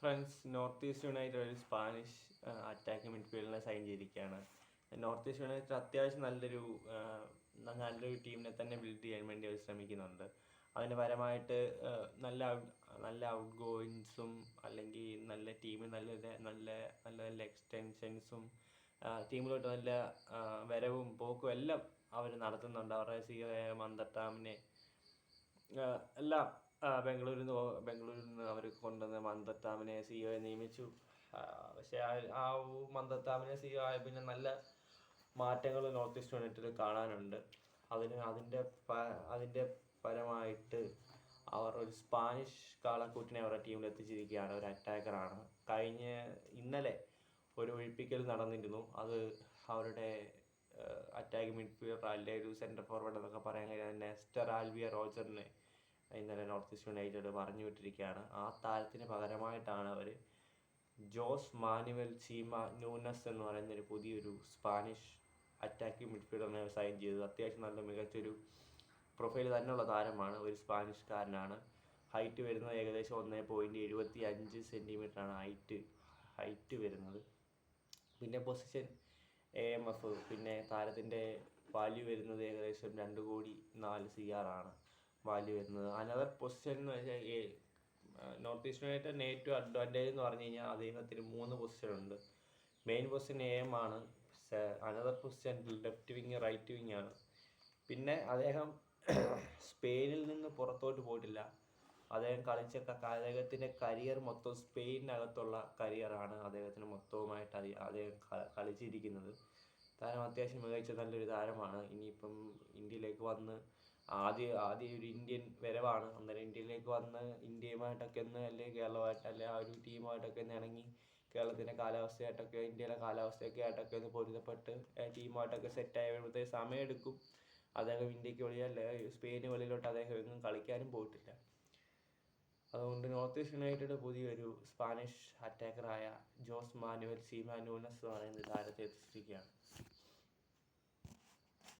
Friends North East United ഒരു Spanish attack മിഡ്ഫീൽഡിനെ sign ചെയ്തിരിക്കുകയാണ്. നോർത്ത് ഈസ്റ്റ് യുണൈറ്റഡ് അത്യാവശ്യം നല്ലൊരു നല്ലൊരു ടീമിനെ തന്നെ ബിൽഡ് ചെയ്യാൻ വേണ്ടി അവർ ശ്രമിക്കുന്നുണ്ട്. അതിന് പരമായിട്ട് നല്ല നല്ല ഔട്ട് ഗോയിങ്സും അല്ലെങ്കിൽ നല്ല ടീമിൽ നല്ല നല്ല നല്ല നല്ല എക്സ്റ്റൻഷൻസും ടീമിലോട്ട് നല്ല വരവും പോക്കും എല്ലാം അവർ നടത്തുന്നുണ്ട്. അവരുടെ സി മന്ദട്ടാമിനെ എല്ലാം ആഹ് ബംഗളൂരിൽ നിന്ന് ബാംഗ്ലൂരിൽ നിന്ന് അവർ കൊണ്ടുവന്ന മന്ദത്താമിനെ സിഒ നിയമിച്ചു. പക്ഷേ ആ മന്ദത്താമിനെ സിഒ ആയ പിന്നെ നല്ല മാറ്റങ്ങൾ നോർത്ത് ഈസ്റ്റ് യുണൈറ്റഡിൽ കാണാനുണ്ട്. അതിന് അതിന്റെ അതിന്റെ പരമായിട്ട് അവർ ഒരു സ്പാനിഷ് കാളക്കൂറ്റിനെ അവരുടെ ടീമിൽ എത്തിച്ചിരിക്കുകയാണ്. ഒരു അറ്റാക്കറാണ് കഴിഞ്ഞ ഇന്നലെ ഒരു ഒഴിപ്പിക്കൽ നടന്നിരുന്നു. അത് അവരുടെ അറ്റാക്ക് മിഡ്ഫീൽഡർ അല്ലെ ഒരു സെന്റർ ഫോർവേഡ് എന്നൊക്കെ പറയാൻ കഴിയുന്ന നെസ്റ്റർ ആൽവിയ റോജറിനെ ഇന്നലെ നോർത്ത് ഈസ്റ്റ് യുണൈറ്റഡ് പറഞ്ഞു വിട്ടിരിക്കുകയാണ്. ആ താരത്തിന് പകരമായിട്ടാണ് അവർ ജോസ് മാനുവൽ ചീമ ന്യൂനസ് എന്ന് പറയുന്ന ഒരു പുതിയൊരു സ്പാനിഷ് അറ്റാക്കിംഗ് മിഡ്ഫീൽഡറിനെ സൈൻ ചെയ്തത്. അത്യാവശ്യം നല്ല മികച്ചൊരു പ്രൊഫൈൽ തന്നെയുള്ള താരമാണ്. ഒരു സ്പാനിഷ്കാരനാണ്. ഹൈറ്റ് വരുന്നത് ഏകദേശം ഒന്നേ പോയിന്റ് എഴുപത്തി അഞ്ച് സെന്റിമീറ്ററാണ് ഹൈറ്റ് ഹൈറ്റ് വരുന്നത്. പിന്നെ പൊസിഷൻ എ എം എഫ് പിന്നെ താരത്തിന്റെ വാല്യൂ വരുന്നത് ഏകദേശം രണ്ട് കോടി നാല് സി ആർ ആണ്. വാല്യൂ വരുന്നത്. അനദർ പൊസിഷൻ എന്ന് വെച്ചാൽ നോർത്ത് ഈസ്റ്റ് യുണൈറ്റഡ് ഏറ്റവും അഡ്വാന്റേജ് എന്ന് പറഞ്ഞു കഴിഞ്ഞാൽ അദ്ദേഹത്തിന് മൂന്ന് പൊസിഷൻ ഉണ്ട്. മെയിൻ പൊസിഷൻ എ ആണ്. Another position left wing right wing ആണ്. പിന്നെ അദ്ദേഹം സ്പെയിനിൽ നിന്ന് പുറത്തോട്ട് പോയിട്ടില്ല. അദ്ദേഹം കളിച്ച അദ്ദേഹത്തിന്റെ കരിയർ മൊത്തം സ്പെയിനകത്തുള്ള കരിയറാണ് അദ്ദേഹത്തിന് മൊത്തവുമായിട്ട് അദ്ദേഹം കളിച്ചിരിക്കുന്നത്. താരം അത്യാവശ്യം മികച്ച നല്ലൊരു താരമാണ്. ഇനിയിപ്പം ഇന്ത്യയിലേക്ക് വന്ന് ആദ്യ ആദ്യ ഒരു ഇന്ത്യൻ വരവാണ്. അന്നേരം ഇന്ത്യയിലേക്ക് വന്ന് ഇന്ത്യയുമായിട്ടൊക്കെ ഒന്ന് അല്ലെങ്കിൽ കേരളമായിട്ട് അല്ലെങ്കിൽ ആ ഒരു ടീമായിട്ടൊക്കെ ഒന്ന് ഇണങ്ങി കേരളത്തിന്റെ കാലാവസ്ഥയായിട്ടൊക്കെ ഇന്ത്യയിലെ കാലാവസ്ഥയൊക്കെ ആയിട്ടൊക്കെ ഒന്ന് പൊരുത്തപ്പെട്ട് ടീമായിട്ടൊക്കെ സെറ്റായി വരുമ്പോഴത്തേക്ക് സമയമെടുക്കും. അദ്ദേഹം ഇന്ത്യയ്ക്ക് വെളിയിൽ സ്പെയിന് വെളിയിലോട്ട് അദ്ദേഹം എങ്ങും കളിക്കാനും പോയിട്ടില്ല. അതുകൊണ്ട് നോർത്ത് ഈസ്റ്റ് യുണൈറ്റഡ് പുതിയൊരു സ്പാനിഷ് അറ്റാക്കറായ ജോസ് മാനുവൽ സീമാനൂനസ് എന്ന് പറയുന്ന താരത്തെ എത്തിച്ചിരിക്കുകയാണ്.